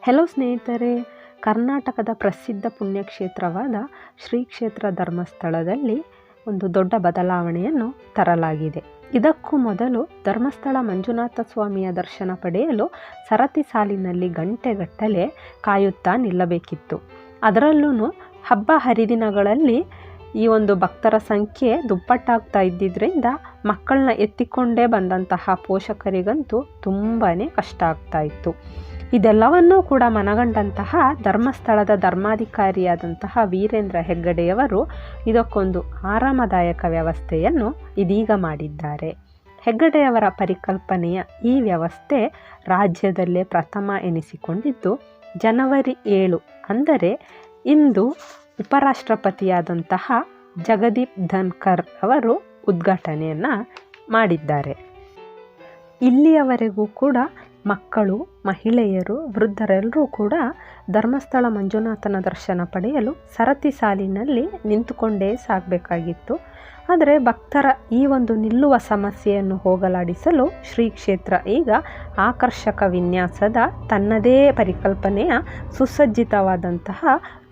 Hello ಸ್ನೇಹಿತರೆ, ಕರ್ನಾಟಕದ ಪ್ರಸಿದ್ಧ ಪುಣ್ಯಕ್ಷೇತ್ರವಾದ ಶ್ರೀ ಕ್ಷೇತ್ರ ಧರ್ಮಸ್ಥಳದಲ್ಲಿ ಒಂದು ದೊಡ್ಡ ಬದಲಾವಣೆಯನ್ನು ತರಲಾಗಿದೆ. ಇದಕ್ಕೂ ಮೊದಲು ಧರ್ಮಸ್ಥಳ ಮಂಜುನಾಥ ಸ್ವಾಮಿಯ ದರ್ಶನ ಪಡೆಯಲು ಸರತಿ ಸಾಲಿನಲ್ಲಿ ಗಂಟೆಗಟ್ಟಲೆ ಕಾಯುತ್ತಾ ನಿಲ್ಲಬೇಕಿತ್ತು. ಅದರಲ್ಲೂ ಹಬ್ಬ ಹರಿದಿನಗಳಲ್ಲಿ ಈ ಒಂದು ಭಕ್ತರ ಸಂಖ್ಯೆ ದುಪ್ಪಟ್ಟಾಗ್ತಾ ಇದ್ದಿದ್ದರಿಂದ ಮಕ್ಕಳನ್ನ ಎತ್ತಿಕೊಂಡೇ ಬಂದಂತಹ ಪೋಷಕರಿಗಂತೂ ತುಂಬಾ ಕಷ್ಟ ಆಗ್ತಾ ಇತ್ತು. ಇದೆಲ್ಲವನ್ನೂ ಕೂಡ ಮನಗಂಡಂತಹ ಧರ್ಮಸ್ಥಳದ ಧರ್ಮಾಧಿಕಾರಿಯಾದಂತಹ ವೀರೇಂದ್ರ ಹೆಗ್ಗಡೆಯವರು ಇದಕ್ಕೊಂದು ಆರಾಮದಾಯಕ ವ್ಯವಸ್ಥೆಯನ್ನು ಇದೀಗ ಮಾಡಿದ್ದಾರೆ. ಹೆಗ್ಗಡೆಯವರ ಪರಿಕಲ್ಪನೆಯ ಈ ವ್ಯವಸ್ಥೆ ರಾಜ್ಯದಲ್ಲೇ ಪ್ರಥಮ ಎನಿಸಿಕೊಂಡಿದ್ದು, ಜನವರಿ ಏಳು ಅಂದರೆ ಇಂದು ಉಪರಾಷ್ಟ್ರಪತಿಯಾದಂತಹ ಜಗದೀಪ್ ಧನ್ಕರ್ ಅವರು ಉದ್ಘಾಟನೆಯನ್ನು ಮಾಡಿದ್ದಾರೆ. ಇಲ್ಲಿಯವರೆಗೂ ಕೂಡ ಮಕ್ಕಳು, ಮಹಿಳೆಯರು, ವೃದ್ಧರೆಲ್ಲರೂ ಕೂಡ ಧರ್ಮಸ್ಥಳ ಮಂಜುನಾಥನ ದರ್ಶನ ಪಡೆಯಲು ಸರತಿ ಸಾಲಿನಲ್ಲಿ ನಿಂತುಕೊಂಡೇ ಸಾಗಬೇಕಾಗಿತ್ತು. ಆದರೆ ಭಕ್ತರ ಈ ಒಂದು ನಿಲ್ಲುವ ಸಮಸ್ಯೆಯನ್ನು ಹೋಗಲಾಡಿಸಲು ಶ್ರೀ ಕ್ಷೇತ್ರ ಈಗ ಆಕರ್ಷಕ ವಿನ್ಯಾಸದ ತನ್ನದೇ ಪರಿಕಲ್ಪನೆಯ ಸುಸಜ್ಜಿತವಾದಂತಹ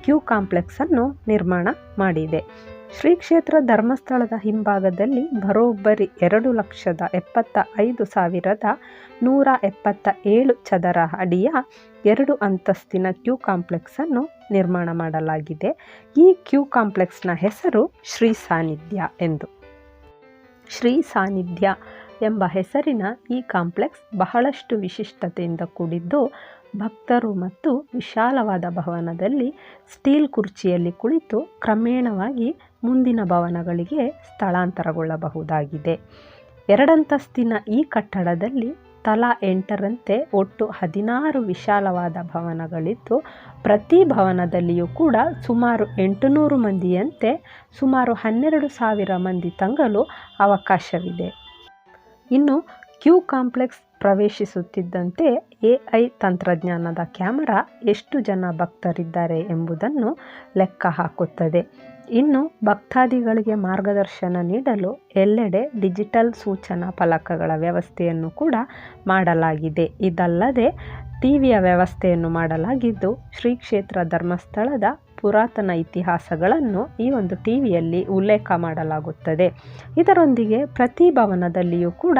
ಕ್ಯೂ ಕಾಂಪ್ಲೆಕ್ಸನ್ನು ನಿರ್ಮಾಣ ಮಾಡಿದೆ. ಶ್ರೀ ಕ್ಷೇತ್ರ ಧರ್ಮಸ್ಥಳದ ಹಿಂಭಾಗದಲ್ಲಿ ಬರೋಬ್ಬರಿ ಎರಡು ಲಕ್ಷದ ಎಪ್ಪತ್ತ ಐದು ಸಾವಿರದ ನೂರ ಎಪ್ಪತ್ತ ಏಳು ಚದರ ಅಡಿಯ ಎರಡು ಅಂತಸ್ತಿನ ಕ್ಯೂ ಕಾಂಪ್ಲೆಕ್ಸನ್ನು ನಿರ್ಮಾಣ ಮಾಡಲಾಗಿದೆ. ಈ ಕ್ಯೂ ಕಾಂಪ್ಲೆಕ್ಸ್ನ ಹೆಸರು ಶ್ರೀ ಸಾನ್ನಿಧ್ಯ ಎಂದು. ಶ್ರೀ ಸಾನ್ನಿಧ್ಯ ಎಂಬ ಹೆಸರಿನ ಈ ಕಾಂಪ್ಲೆಕ್ಸ್ ಬಹಳಷ್ಟು ವಿಶಿಷ್ಟತೆಯಿಂದ ಕೂಡಿದ್ದು, ಭಕ್ತರು ಮತ್ತು ವಿಶಾಲವಾದ ಭವನದಲ್ಲಿ ಸ್ಟೀಲ್ ಕುರ್ಚಿಯಲ್ಲಿ ಕುಳಿತು ಕ್ರಮೇಣವಾಗಿ ಮುಂದಿನ ಭವನಗಳಿಗೆ ಸ್ಥಳಾಂತರಗೊಳ್ಳಬಹುದಾಗಿದೆ. ಎರಡಂತಸ್ತಿನ ಈ ಕಟ್ಟಡದಲ್ಲಿ ತಲಾ ಎಂಟರಂತೆ ಒಟ್ಟು ಹದಿನಾರು ವಿಶಾಲವಾದ ಭವನಗಳಿದ್ದು, ಪ್ರತಿ ಭವನದಲ್ಲಿಯೂ ಕೂಡ ಸುಮಾರು ಎಂಟುನೂರು ಮಂದಿಯಂತೆ ಸುಮಾರು ಹನ್ನೆರಡು ಸಾವಿರ ಮಂದಿ ತಂಗಲು ಅವಕಾಶವಿದೆ. ಇನ್ನು ಕ್ಯೂ ಕಾಂಪ್ಲೆಕ್ಸ್ ಪ್ರವೇಶಿಸುತ್ತಿದ್ದಂತೆ ಎ ಐ ತಂತ್ರಜ್ಞಾನದ ಕ್ಯಾಮರಾ ಎಷ್ಟು ಜನ ಭಕ್ತರಿದ್ದಾರೆ ಎಂಬುದನ್ನು ಲೆಕ್ಕ ಹಾಕುತ್ತದೆ. ಇನ್ನು ಭಕ್ತಾದಿಗಳಿಗೆ ಮಾರ್ಗದರ್ಶನ ನೀಡಲು ಎಲ್ಲೆಡೆ ಡಿಜಿಟಲ್ ಸೂಚನಾ ಫಲಕಗಳ ವ್ಯವಸ್ಥೆಯನ್ನು ಕೂಡ ಮಾಡಲಾಗಿದೆ. ಇದಲ್ಲದೆ ಟಿವಿಯ ವ್ಯವಸ್ಥೆಯನ್ನು ಮಾಡಲಾಗಿದ್ದು ಶ್ರೀ ಕ್ಷೇತ್ರ ಧರ್ಮಸ್ಥಳದ ಪುರಾತನ ಇತಿಹಾಸಗಳನ್ನು ಈ ಒಂದು ಟಿವಿಯಲ್ಲಿ ಉಲ್ಲೇಖ ಮಾಡಲಾಗುತ್ತದೆ. ಇದರೊಂದಿಗೆ ಪ್ರತಿ ಭವನದಲ್ಲಿಯೂ ಕೂಡ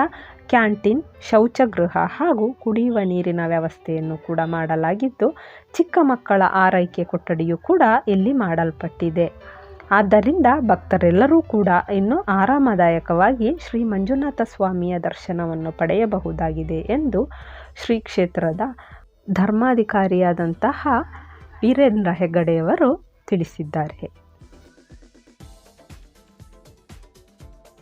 ಕ್ಯಾಂಟೀನ್, ಶೌಚಗೃಹ ಹಾಗೂ ಕುಡಿಯುವ ನೀರಿನ ವ್ಯವಸ್ಥೆಯನ್ನು ಕೂಡ ಮಾಡಲಾಗಿದ್ದು ಚಿಕ್ಕ ಮಕ್ಕಳ ಆರೈಕೆ ಕೊಠಡಿಯು ಕೂಡ ಇಲ್ಲಿ ಮಾಡಲ್ಪಟ್ಟಿದೆ. ಆದ್ದರಿಂದ ಭಕ್ತರೆಲ್ಲರೂ ಕೂಡ ಇನ್ನು ಆರಾಮದಾಯಕವಾಗಿ ಶ್ರೀ ಮಂಜುನಾಥ ಸ್ವಾಮಿಯ ದರ್ಶನವನ್ನು ಪಡೆಯಬಹುದಾಗಿದೆ ಎಂದು ಶ್ರೀ ಕ್ಷೇತ್ರದ ಧರ್ಮಾಧಿಕಾರಿಯಾದಂತಹ ವೀರೇಂದ್ರ ಹೆಗ್ಗಡೆಯವರು ತಿಳಿಸಿದ್ದಾರೆ.